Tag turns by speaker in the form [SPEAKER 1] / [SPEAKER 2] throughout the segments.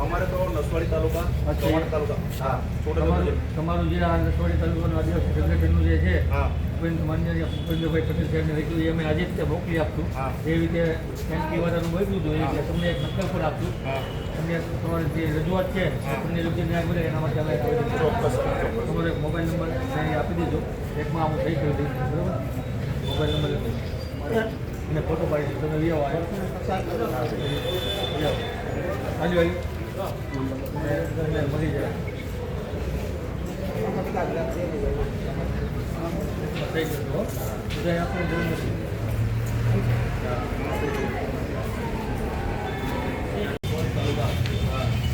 [SPEAKER 1] અમારે તો નસવાડી તાલુકા ચોવાડ તાલુકા. હા
[SPEAKER 2] તમારું જે આ નસવાડી તાલુકાનું આદિવાસી જે છે માન્ય ભૂપેન્દ્રભાઈ પટેલ સાહેબને લખ્યું એ અમે આજે જ મોકલી આપશું. જે રીતે એમપી તમને એક નકલ પણ આપશું. તમને તમારી જે રજૂઆત છે તમને યોગ્ય ન્યાય મળે એના માટે અમે તમારો મોબાઈલ નંબર આપી દેજો. એકમાં હું થઈ ગયું બરાબર? મોબાઈલ નંબર અને ફોટો પાડી તમે લઈ આવો હાજી ભાઈ મળી જાય. કરજો હો. બધા આપણે જરૂર નથી.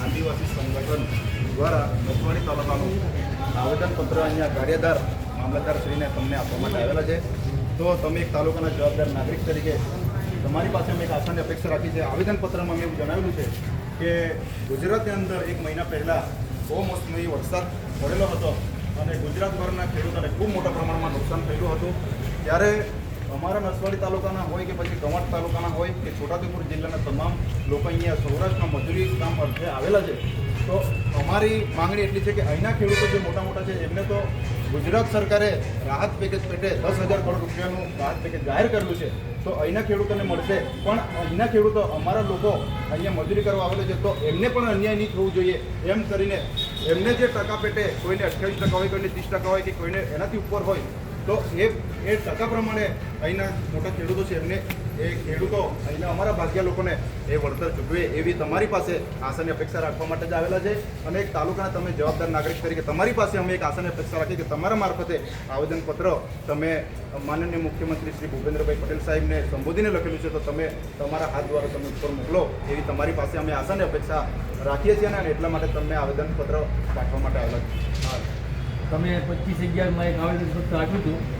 [SPEAKER 1] આદિવાસી સંગઠન દ્વારા નસવાડી તાલુકાનું આવેદનપત્ર અહીંયા કાર્યદાર મામલતદારશ્રીને તમને આપવા માટે આવેલા છે. તો તમે એક તાલુકાના જવાબદાર નાગરિક તરીકે તમારી પાસે અમે એક આશાની અપેક્ષા રાખી છે. આવેદનપત્રમાં અમે એવું જણાવેલું છે કે ગુજરાતની અંદર એક મહિના પહેલાં કમોસમી વરસાદ પડેલો હતો અને ગુજરાતભરના ખેડૂતોને ખૂબ મોટા પ્રમાણમાં નુકસાન થયેલું હતું. ત્યારે અમારા નસવાડી તાલુકાના હોય કે પછી કવાંટ તાલુકાના હોય કે છોટાઉદેપુર જિલ્લાના તમામ લોકો અહીંયા સૌરાષ્ટ્રમાં મજૂરી કામ અર્થે આવેલા છે. તો અમારી માંગણી એટલી છે કે અહીંના ખેડૂતો જે મોટા મોટા છે, એમને તો ગુજરાત સરકારે રાહત પેકેજ પેટે દસ હજાર કરોડ રૂપિયાનું રાહત પેકેજ જાહેર કર્યું છે. તો અહીંના ખેડૂતોને મળશે. પણ અહીંના ખેડૂતો, અમારા લોકો અહીંયા મજૂરી કરવા આવેલા છે, તો એમને પણ અન્યાય નહીં થવું જોઈએ. એમ કરીને એમને જે ટકા પેટે કોઈને અઠ્યાવીસ ટકા હોય, કોઈને ત્રીસ ટકા હોય કે કોઈને એનાથી ઉપર હોય, તો એ એ ટકા પ્રમાણે અહીંના મોટા ખેડૂતો છે એમને એ ખેડૂતો, અહીંના અમારા ભાગ્ય લોકોને એ વળતર ચૂકવે એવી તમારી પાસે આશાની અપેક્ષા રાખવા માટે જ આવેલા છે. અને એક તાલુકાના તમે જવાબદાર નાગરિક તરીકે તમારી પાસે અમે એક આશાની અપેક્ષા રાખી કે તમારા મારફતે આવેદનપત્ર તમે માનનીય મુખ્યમંત્રી શ્રી ભૂપેન્દ્રભાઈ પટેલ સાહેબને સંબોધીને લખેલું છે, તો તમે તમારા હાથ દ્વારા તમે ઉપર મોકલો એવી તમારી પાસે અમે આશાની અપેક્ષા રાખીએ છીએ અને એટલા માટે તમને આવેદનપત્ર રાખવા માટે આવેલા છે
[SPEAKER 2] તમે પચીસ અગિયારમાં એક આવેદનપત્ર રાખ્યું હતું.